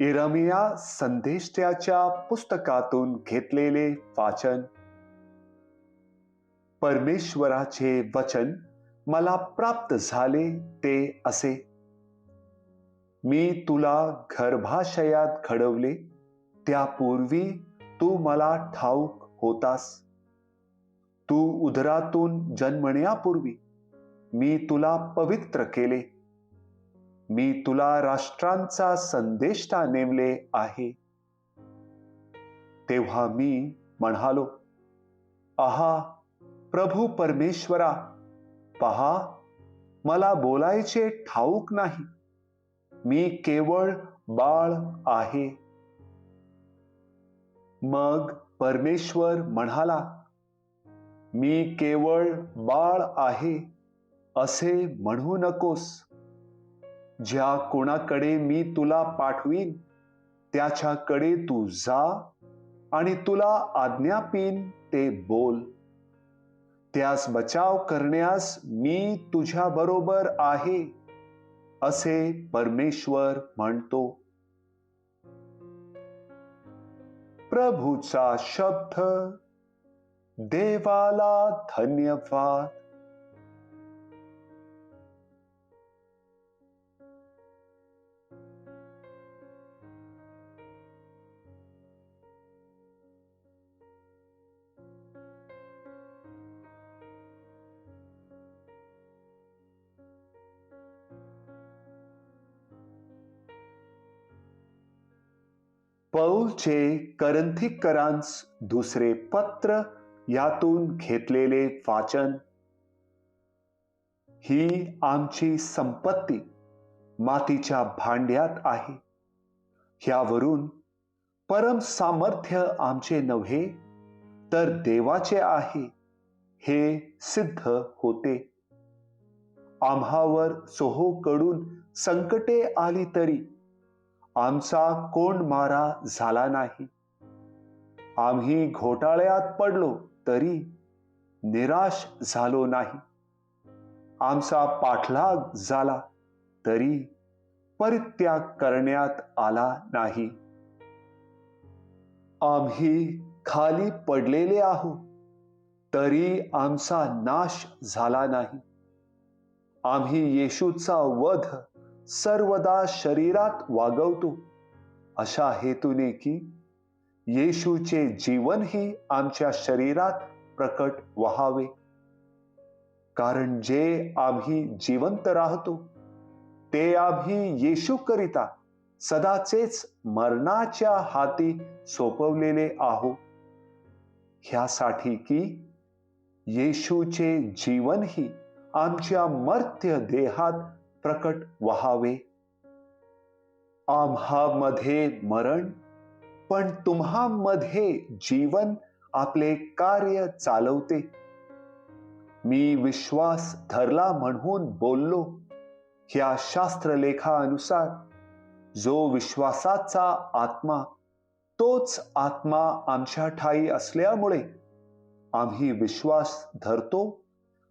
इरमिया संदेष्ट्याच्या पुस्तकातून घेतलेले वाचन. परमेश्वराचे वचन मला प्राप्त झाले ते असे. मी तुला गर्भाशयात घडवले त्यापूर्वी तू मला ठाऊक होतास. तू उदरातून जन्मण्यापूर्वी मी तुला पवित्र केले. मी तुला राष्ट्रांचा संदेष्टा नेमले आहे. तेव्हा मी म्हणालो आहा प्रभू परमेश्वरा पहा मला बोलायचे ठाऊक नाही. मी केवळ बाळ आहे. मग परमेश्वर म्हणाला मी केवळ बाळ आहे असे म्हणू नकोस. ज्या कोणाकडे मी तुला पाठवीन त्याच्याकडे तू जा आणि तुला आज्ञापीन ते बोल. त्यास बचाव करण्यास मी तुझ्या बरोबर आहे असे परमेश्वर म्हणतो. प्रभूचा शब्द देवाला धन्यवाद. पौलचे करंथिकरांस दुसरे पत्र यातून घेतलेले वाचन. ही आमची संपत्ती मातीच्या भांड्यात आहे. ह्यावरून परम सामर्थ्य आमचे नव्हे तर देवाचे आहे हे सिद्ध होते. आम्हावर सोहोकडून संकटे आली तरी आमचा कोण मारा झाला नाही. आम्ही घोटाळ्यात पडलो तरी निराश झालो नाही. आमचा पाठलाग झाला तरी परित्याग करण्यात आला नाही. आम्ही खाली पडलेले आहोत तरी आमचा नाश झाला नाही. आम्ही येशूचा वध सर्वदा शरीरात वागवतो. अशा हेतूने की येशूचे जीवनही आमच्या शरीरात प्रकट व्हावे. कारण जे आम्ही जिवंत राहतो ते आम्ही येशू करिता सदाचेच मरणाच्या हाती सोपवलेले आहो ह्यासाठी की येशूचे जीवनही आमच्या मर्त्य देहात प्रकट व्हावे. आम्हामध्ये मरण पण तुम्हामध्ये जीवन आपले कार्य चालवते. मी विश्वास धरला म्हणून बोललो ह्या शास्त्रलेखानुसार जो विश्वासाचा आत्मा तोच आत्मा आमच्या ठाई असल्यामुळे आम्ही विश्वास धरतो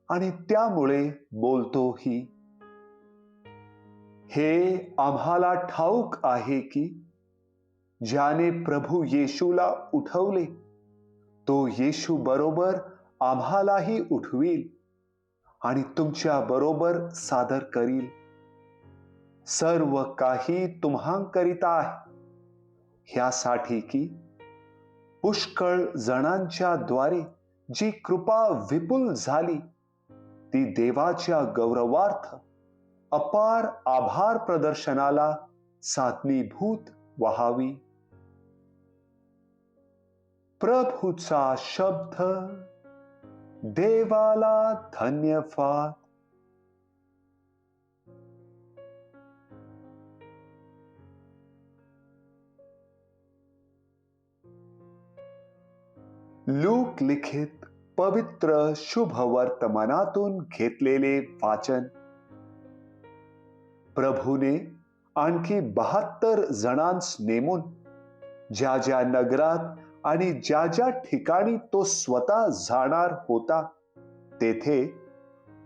आणि त्यामुळे बोलतोही. हे आम्हाला ठाऊक आहे की ज्याने प्रभू येशूला उठवले तो येशू बरोबर आम्हालाही उठवील आणि तुमच्या बरोबर सादर करील. सर्व काही तुम्हाकरिता आहे. ह्यासाठी की पुष्कळ जणांच्या द्वारे जी कृपा विपुल झाली ती देवाच्या गौरवार्थ अपार आभार प्रदर्शनाला साधनीभूत व्हावी. प्रभूचा शब्द देवाला धन्यवाद. लूक लिखित पवित्र शुभ वर्तमानातून घेतलेले वाचन प्रभूने आणखी बहात्तर जणांस नेमून ज्या ज्या नगरात आणि ज्या ज्या ठिकाणी तो स्वतः जाणार होता तेथे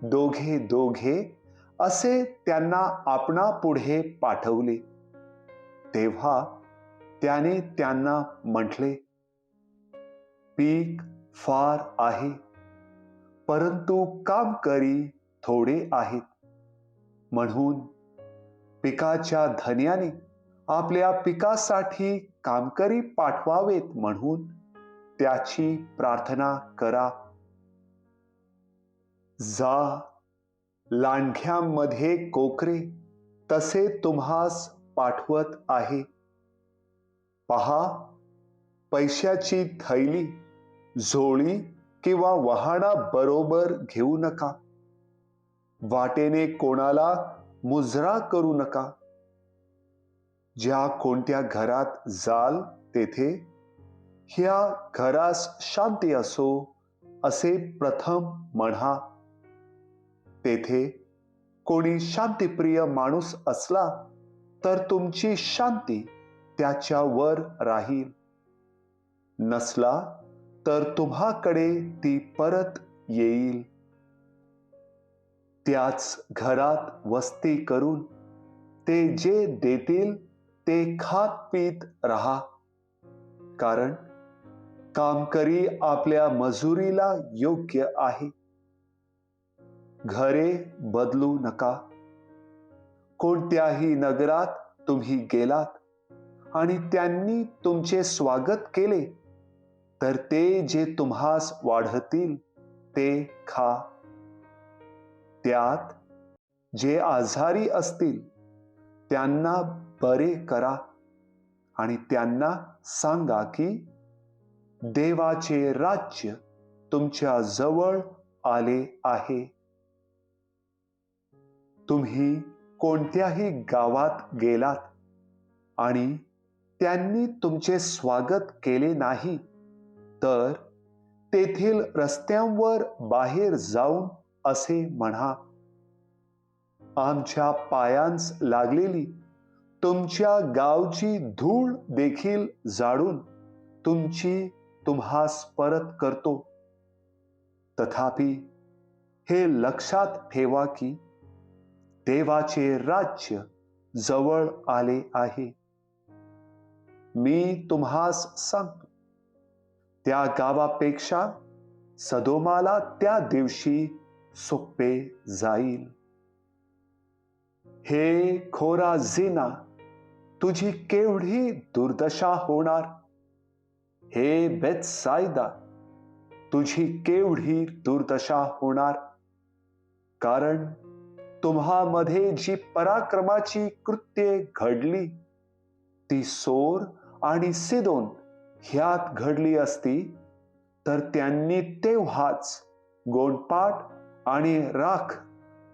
दोघे दोघे असे त्यांना आपणा पुढे पाठवले. तेव्हा त्याने त्यांना म्हटले पीक फार आहे परंतु काम करी थोडे आहेत. म्हणून पिकाच्या धन्याने आपल्या पिकासाठी कामकरी पाठवावेत म्हणून त्याची प्रार्थना करा. जा लांडघ्यामध्ये कोकरे तसे तुम्हास पाठवत आहे. पहा पैशाची थैली झोळी किंवा वहाणा बरोबर घेऊ नका. वाटेने कोणाला मुजरा करू नका. ज्या कोणत्या घरात जाल तेथे ह्या घरास शांती असो असे प्रथम म्हणा. तेथे कोणी शांतीप्रिय माणूस असला तर तुमची शांती त्याच्यावर राहील. नसला तर तुम्हाकडे ती परत येईल. त्याच घरात वस्ती करून ते जे देतील ते खात पीत राहा. कारण कामकरी आपल्या मजुरीला योग्य आहे. घरे बदलू नका. कोणत्याही नगरात तुम्ही गेलात आणि त्यांनी तुमचे स्वागत केले तर ते जे तुम्हास वाढतील ते खा. त्यात जे आजारी असतील त्यांना बरे करा आणि त्यांना सांगा की देवाचे राज्य तुमच्या जवळ आले आहे. तुम्ही कोणत्याही गावात गेलात आणि त्यांनी तुमचे स्वागत केले नाही तर तेथील रस्त्यांवर बाहेर जाऊन असे म्हणा. आमच्या पायांस लागलेली तुमच्या गावची धूळ देखील जाळून तुमची तुम्हास परत करतो. तथापि हे लक्षात ठेवा की देवाचे राज्य जवळ आले आहे. मी तुम्हास सांगतो त्या गावापेक्षा सदोमाला त्या दिवशी सोपे जाईल. हे खोरा जिना तुझी केवढी दुर्दशा होणार? हे बेतसायदा तुझी केवढी दुर्दशा होणार? कारण तुम्हामध्ये जी पराक्रमाची कृत्ये घडली ती सोर आणि सिदोन ह्यात घडली असती तर त्यांनी तेव्हाच गोंडपाट आणि राख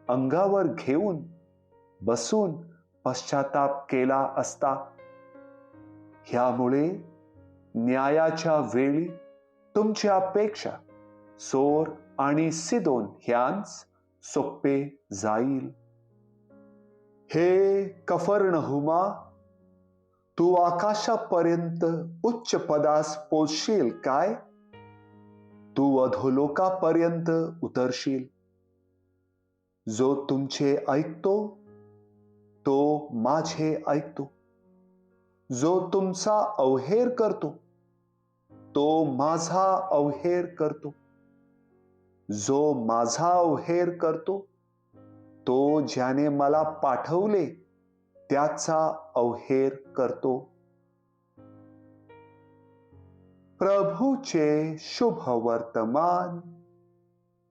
अंगावर घेऊन बसून पश्चाताप केला असता. ह्यामुळे न्यायाच्या वेळी तुमच्यापेक्षा सोर आणि सिदोन ह्यांस सोपे जाईल. हे कफरनहुमा तू आकाशापर्यंत उच्च पदास पोचशील काय? तू अधोलोकापर्यंत उतरशील. जो तुमचे ऐकतो तो माझे ऐकतो. जो तुमचा अवहेर करतो तो माझा अवहेर करतो. जो माझा अवहेर करतो तो ज्याने मला पाठवले त्याचा अवहेर करतो. प्रभूचे शुभ वर्तमान.